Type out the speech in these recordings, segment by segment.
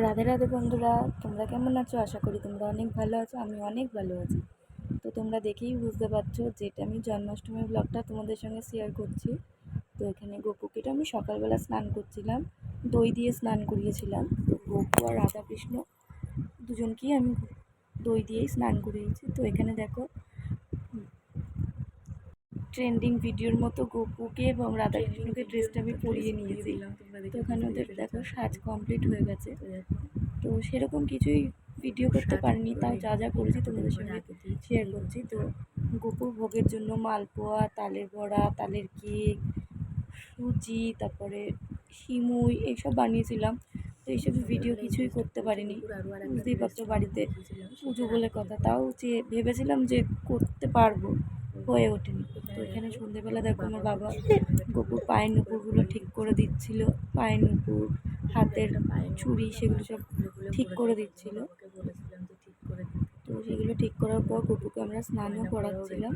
রাধে রাধে বন্ধুরা, তোমরা কেমন আছো? আশা করি তোমরা অনেক ভালো আছো, আমি অনেক ভালো আছি। তো তোমরা দেখেই বুঝতে পারছ যেটা আমি জন্মাষ্টমীর ব্লগটা তোমাদের সঙ্গে শেয়ার করছি। তো এখানে গোপুকে আমি সকালবেলা স্নান করছিলাম, দই দিয়ে স্নান করিয়েছিলাম। তো গোপু আর রাধাকৃষ্ণ দুজনকেই আমি দই দিয়েই স্নান করিয়েছি। তো এখানে দেখো ট্রেন্ডিং ভিডিওর মতো গোপুকে এবং রাধাকৃষ্ণকে ড্রেসটা আমি পরিয়ে নিয়েছি। তো ওখানে ওদের দেখো সাজ কমপ্লিট হয়ে গেছে। তো সেরকম কিছুই ভিডিও করতে পারিনি তাও যা যা করেছি তোমাদের সঙ্গে শেয়ার করছি। তো গোপুর ভোগের জন্য মালপোয়া তালের বড়া তালের কেক সুজি তারপরে সিমুই এইসব বানিয়েছিলাম। তো এইসব ভিডিও কিছুই করতে পারিনি। বুঝতেই পারছ বাড়িতে পুজো বলে কথা। তাও যে ভেবেছিলাম যে করতে পারব। হয়ে ওঠেনি। তো এখানে সন্ধেবেলা দেখো আমার বাবা গোপুর পায়ের নুপুরগুলো ঠিক করে দিচ্ছিল। পায়ের নুপুর, হাতের ছুরি সেগুলো সব ঠিক করে দিচ্ছিল। তো সেগুলো ঠিক করার পর গোপুকে আমরা স্নানও করাচ্ছিলাম।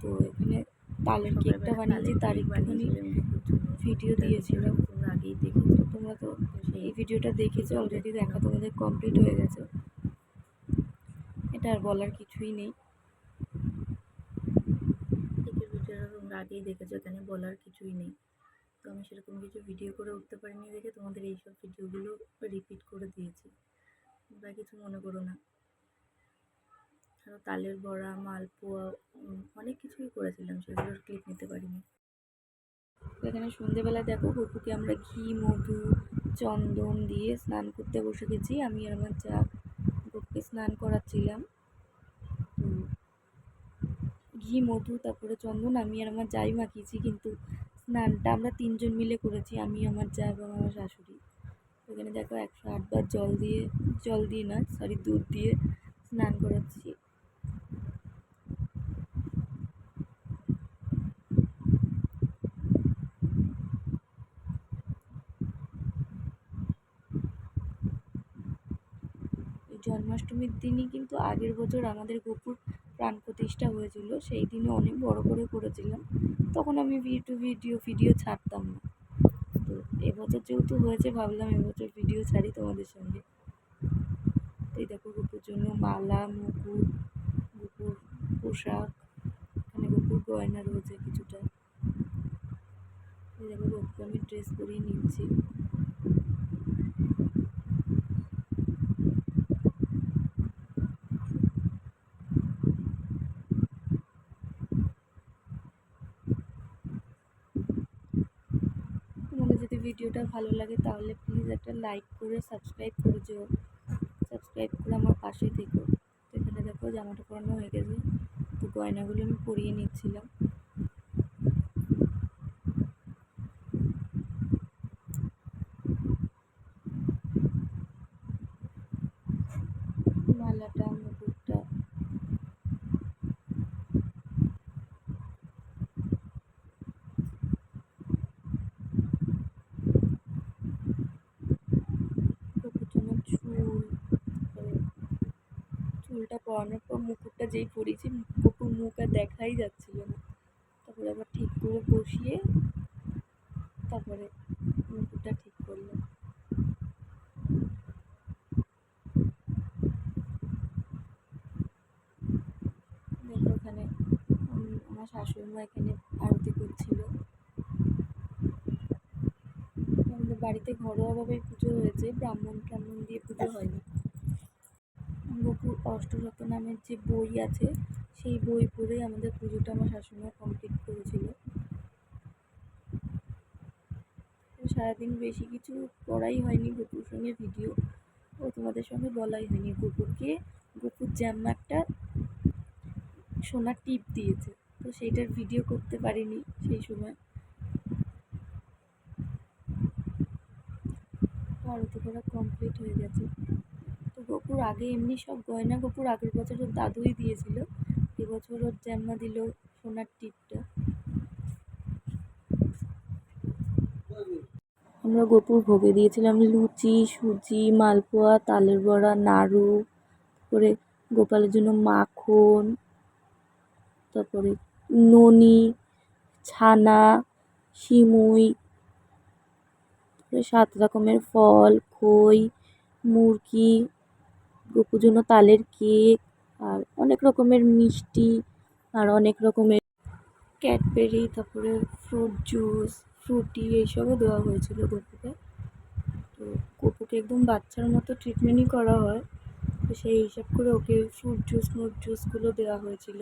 তো এখানে তালের কেকটা বানিয়েছি, তার একটুখানি ভিডিও দিয়েছিলাম। আগেই দেখেছ তোমরা তো এই ভিডিওটা দেখেছ অলরেডি দেখা তোমাদের কমপ্লিট হয়ে গেছে। এটা আর বলার কিছুই নেই কেকের ভিডিওটা তোমরা আগেই দেখেছ, এখানে বলার কিছুই নেই। তো আমি সেরকম কিছু ভিডিও করে উঠতে পারিনি দেখে তোমাদের এইসব ভিডিওগুলো রিপিট করে দিয়েছি। তোমরা কিছু মনে করো না। তালের বড়া, মালপোয়া অনেক কিছুই করেছিলাম সেগুলোর ক্লিপ নিতে পারিনি। এখানে সন্ধেবেলা দেখো গপুকে আমরা ঘি, মধু, চন্দন দিয়ে স্নান করতে বসে গেছি। আমি আর আমার চা গপুকে স্নান করাচ্ছিলাম। ঘি, মধু, তারপরে চন্দন, আমি আর আমার যাই মাখিয়েছি, কিন্তু স্নানটা আমরা তিনজন মিলে করেছি, আমি, আমার যা এবং আমার শাশুড়ি। তো এখানে দেখো একশো আটবার জল দিয়ে জল দিয়ে না সরি দুধ দিয়ে স্নান করাচ্ছি। জন্মাষ্টমীর দিনই কিন্তু আগের বছর আমাদের গোপুর প্রাণ প্রতিষ্ঠা হয়েছিল, সেই দিনে অনেক বড় করে করেছিলাম। তখন আমি ভিডিও ভিডিও ভিডিও ছাড়তাম না। তো এবছর যেহেতু হয়েছে, ভাবলাম এবছর ভিডিও ছাড়ি তোমাদের সঙ্গে। এই দেখো গোপুর জন্য মালা, মুকুট গোপুর পোশাক, এখানে গোপুর গয়না রয়েছে কিছুটা। এই দেখো গোপুকে আমি ড্রেস পরিয়ে নিচ্ছি তোমাদের যদি ভিডিওটা ভালো লাগে তাহলে প্লিজ একটা লাইক করে সাবস্ক্রাইব করে যেও সাবস্ক্রাইব করে আমার পাশে থেকো। তো এখানে দেখো জামাটা পরানো হয়ে গেছে। তো গয়নাগুলো আমি পরিয়ে নিচ্ছিলাম। মুকুটটা যেই পরিয়েছি গোপুর মুখ আর দেখাই যাচ্ছিল না। তারপরে আবার ঠিক করে বসিয়ে তারপরে মুকুটটা ঠিক এখানে উম, আমার শাশুড়ি মা এখানে আরতি করছিল। আমাদের বাড়িতে ঘরোয়াভাবেই পুজো হয়েছে ব্রাহ্মণ ট্রাহ্মণ দিয়ে পুজো হয়নি। অষ্টরত্ন নামের যে বই আছে, সেই বই পড়েই আমাদের পুজোটা আমার শাশুড়িমা কমপ্লিট করেছিল। সারাদিন বেশি কিছু করাই হয়নি, গোপুর সঙ্গে ভিডিও ও তোমাদের সঙ্গে বলাই হয়নি। গোপুরকে, গোপুর একটা সোনার টিপ দিয়েছে। তো সেইটার ভিডিও করতে পারিনি সেই সময়। আরতি করা কমপ্লিট হয়ে গেছে। গোপুর আগে এমনি সব গয়না গোপুর আগের বছর ওর দাদুই দিয়েছিল। এবছর ওর জাম্মা দিল সোনার টিপটা। আমরা গোপুর ভোগে দিয়েছিলাম লুচি, সুজি, মালপোয়া, তালের বড়া, নাড়ু, তারপরে গোপালের জন্য মাখন, তারপরে ননি, ছানা শিমুই সাত রকমের ফল, খই, মুরগি গপুর তালের কেক আর অনেক রকমের মিষ্টি আর অনেক রকমের ক্যাডবেরি, তারপরে ফ্রুট জুস, ফ্রুটি এইসবও দেওয়া হয়েছিল গপুকে। তো গপুকে একদম বাচ্চার মতো ট্রিটমেন্টই করা হয়। তো সেই হিসাব করে ওকে ফ্রুট জুস মুট জুসগুলো দেওয়া হয়েছিল।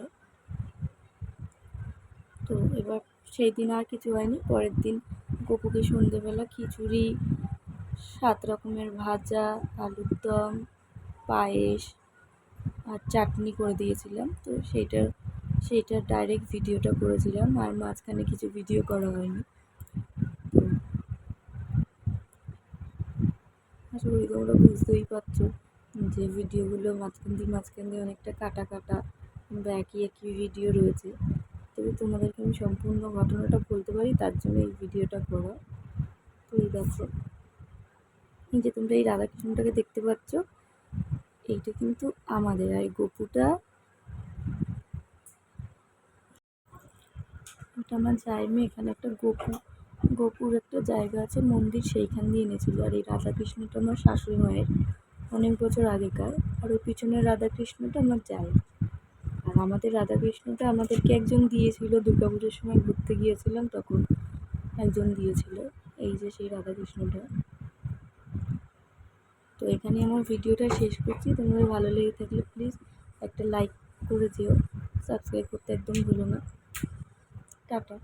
তো এবার সেই দিন আর কিছু হয়নি। পরের দিন গপুকে সন্ধেবেলা খিচুড়ি, সাত রকমের ভাজা আলুর দম পায়েস আর চাটনি করে দিয়েছিলাম। তো সেইটার সেইটার ডাইরেক্ট ভিডিওটা করেছিলাম আর মাঝখানে কিছু ভিডিও করা হয়নি। আশা করি তোমরা বুঝতেই পারছ যে ভিডিওগুলো মাঝখান দিয়ে মাঝখান দিয়ে অনেকটা কাটা কাটা কিংবা একই একই ভিডিও রয়েছে। তবে তোমাদেরকে আমি সম্পূর্ণ ঘটনাটা বলতে পারি, তার জন্য এই ভিডিওটা করা। তো এই দেখো, এই যে তোমরা এই রাধাকৃষ্ণটাকে দেখতে পাচ্ছ এইটা কিন্তু আমাদের, আর গপুটা? ওটা আমার জায়ের মেয়ে, এখানে একটা গপু, গপুর একটা জায়গা আছে, মন্দির সেইখান দিয়ে এনেছিল। আর এই রাধাকৃষ্ণটা আমার শাশুড়ি মায়ের, অনেক বছর আগেকার। আর ওই পিছনের রাধাকৃষ্ণটা আমার জায়ের। আর আমাদের রাধাকৃষ্ণটা আমাদেরকে একজন দিয়েছিল, দুর্গা পুজোর সময় ঘুরতে গিয়েছিলাম, তখন একজন দিয়েছিল। এই যে সেই রাধাকৃষ্ণটা। তো এখানে আমার ভিডিওটা শেষ করছি। তোমাদের ভালো লেগে থাকলে প্লিজ একটা লাইক করে দিও। সাবস্ক্রাইব করতে একদম ভুলো না। টাটা।